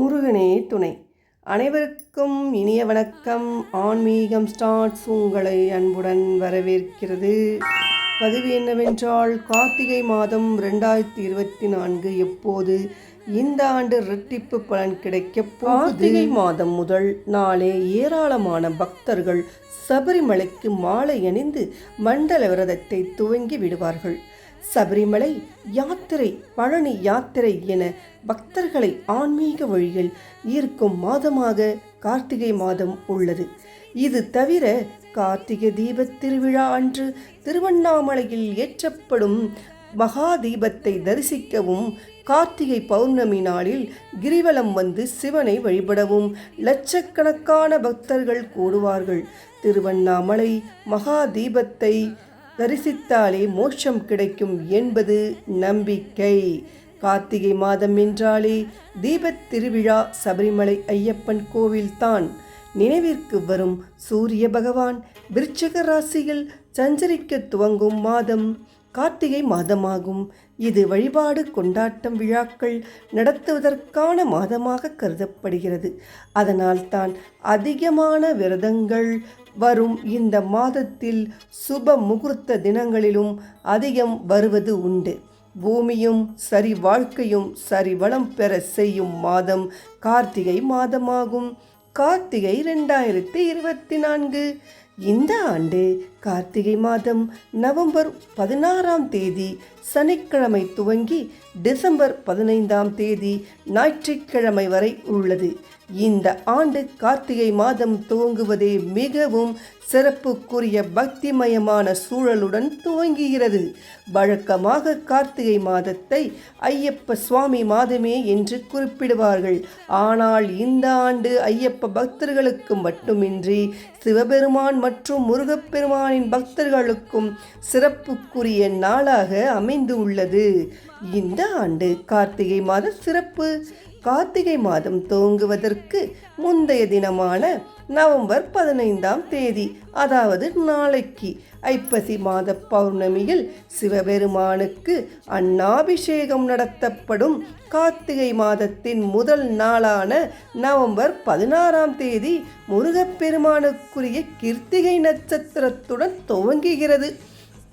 முருகனே துணை. அனைவருக்கும் இனிய வணக்கம். ஆன்மீகம் ஸ்டார்ட்ஸ் உங்களை அன்புடன் வரவேற்கிறது. பதிவு என்னவென்றால் கார்த்திகை மாதம் ரெண்டாயிரத்தி இருபத்தி நான்கு எப்போது? இந்த ஆண்டு இரட்டிப்பு பலன் கிடைக்க கார்த்திகை மாதம் முதல் நாளே ஏராளமான பக்தர்கள் சபரிமலைக்கு மாலை அணிந்து மண்டல விரதத்தை துவங்கி விடுவார்கள். சபரிமலை யாத்திரை பழனி யாத்திரை என பக்தர்களை ஆன்மீக வழியில் ஈர்க்கும் மாதமாக கார்த்திகை மாதம் உள்ளது. இது தவிர கார்த்திகை தீபத் திருவிழா அன்று திருவண்ணாமலையில் ஏற்றப்படும் மகாதீபத்தை தரிசிக்கவும் கார்த்திகை பௌர்ணமி நாளில் கிரிவலம் வந்து சிவனை வழிபடவும் லட்சக்கணக்கான பக்தர்கள் கூடுவார்கள். திருவண்ணாமலை மகா தீபத்தை தரிசித்தாலே மோட்சம் கிடைக்கும் என்பது நம்பிக்கை. கார்த்திகை மாதம் என்றாலே தீபத் திருவிழா சபரிமலை ஐயப்பன் கோவில்தான். நினைவிற்கு வரும் சூரிய பகவான் விருச்சக ராசியில் சஞ்சரிக்க துவங்கும் மாதம் கார்த்திகை மாதமாகும். இது வழிபாடு கொண்டாட்டம் விழாக்கள் நடத்துவதற்கான மாதமாக கருதப்படுகிறது. அதனால் தான் அதிகமான விரதங்கள் வரும் இந்த மாதத்தில் சுப முகூர்த்த தினங்களிலும் அதிகம் வருவது உண்டு. பூமியும் சரி வாழ்க்கையும் சரி வளம் பெற செய்யும் மாதம் கார்த்திகை மாதமாகும். கார்த்திகை ரெண்டாயிரத்தி இருபத்தி நான்கு. இந்த ஆண்டு கார்த்திகை மாதம் நவம்பர் பதினாறாம் தேதி சனிக்கிழமை துவங்கி டிசம்பர் பதினைந்தாம் தேதி ஞாயிற்றுக்கிழமை வரை உள்ளது. இந்த ஆண்டு கார்த்திகை மாதம் துவங்குவதே மிகவும் சிறப்புக்குரிய பக்திமயமான சூழலுடன் துவங்குகிறது. வழக்கமாக கார்த்திகை மாதத்தை ஐயப்ப சுவாமி மாதமே என்று குறிப்பிடுவார்கள். ஆனால் இந்த ஆண்டு ஐயப்ப பக்தர்களுக்கு மட்டுமின்றி சிவபெருமான் மற்றும் முருகப்பெருமான் முருகப்பெருமானின் பக்தர்களுக்கும் சிறப்புக்குரிய நாளாக அமைந்து உள்ளது இந்த ஆண்டு கார்த்திகை மாத சிறப்பு கார்த்திகை மாதம் துவங்குவதற்கு முந்தைய தினமான நவம்பர் பதினைந்தாம் தேதி அதாவது நாளைக்கு ஐப்பசி மாத பௌர்ணமியில் சிவபெருமானுக்கு அன்னாபிஷேகம் நடத்தப்படும் கார்த்திகை மாதத்தின் முதல் நாளான நவம்பர் பதினாறாம் தேதி முருகப்பெருமானுக்குரிய கிருத்திகை நட்சத்திரத்துடன் துவங்குகிறது.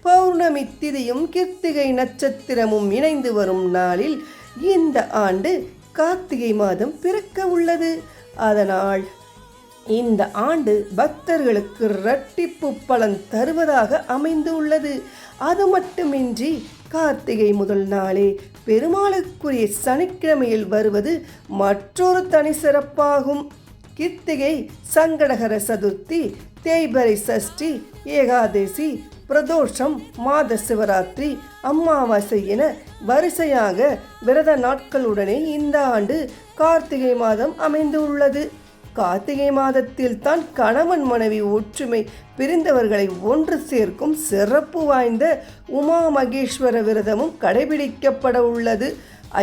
பௌர்ணமி திதியும் கிருத்திகை நட்சத்திரமும் இணைந்து வரும் நாளில் இந்த ஆண்டு கார்த்திகை மாதம் பிறக்க உள்ளது. அதனால் இந்த ஆண்டு பக்தர்களுக்கு இரட்டிப்பு பலன் தருவதாக அமைந்து உள்ளது. அது மட்டுமின்றி கார்த்திகை முதல் நாளே பெருமாளுக்குரிய சனிக்கிழமையில் வருவது மற்றொரு தனி சிறப்பாகும். கித்திகை சங்கடகர சதுர்த்தி தேய்பரை சஷ்டி ஏகாதசி பிரதோஷம் மாத சிவராத்திரி அமாவாசை என வரிசையாக விரத நாட்களுடனே இந்த ஆண்டு கார்த்திகை மாதம் அமைந்துள்ளது. கார்த்திகை மாதத்தில் தான் கணவன் மனைவி ஒற்றுமை பிரிந்தவர்களை ஒன்று சேர்க்கும் சிறப்பு வாய்ந்த உமா மகேஸ்வர விரதமும் கடைபிடிக்கப்பட உள்ளது.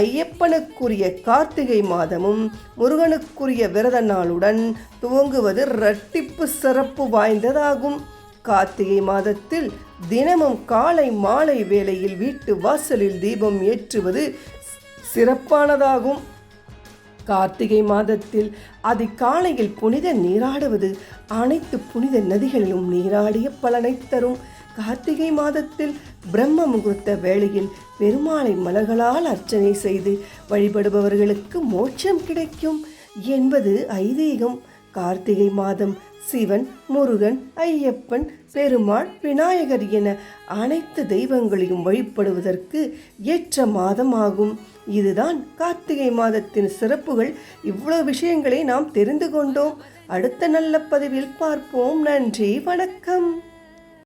ஐயப்பனுக்குரிய கார்த்திகை மாதமும் முருகனுக்குரிய விரத நாளுடன் துவங்குவது இரட்டிப்பு சிறப்பு வாய்ந்ததாகும். கார்த்திகை மாதத்தில் தினமும் காலை மாலை வேளையில் வீட்டு வாசலில் தீபம் ஏற்றுவது சிறப்பானதாகும். கார்த்திகை மாதத்தில் அதிகாலையில் புனித நீராடுவது அனைத்து புனித நதிகளிலும் நீராடிய பலனை தரும். கார்த்திகை மாதத்தில் பிரம்ம முகூர்த்த வேளையில் பெருமாளை மலர்களால் அர்ச்சனை செய்து வழிபடுபவர்களுக்கு மோட்சம் கிடைக்கும் என்பது ஐதீகம். கார்த்திகை மாதம் சிவன் முருகன் ஐயப்பன் பெருமாள் விநாயகர் என அனைத்து தெய்வங்களையும் வழிபடுவதற்கு ஏற்ற மாதமாகும். இதுதான் கார்த்திகை மாதத்தின் சிறப்புகள். இவ்வளவு விஷயங்களை நாம் தெரிந்து கொண்டோம். அடுத்த நல்ல பதிவில் பார்ப்போம். நன்றி வணக்கம்.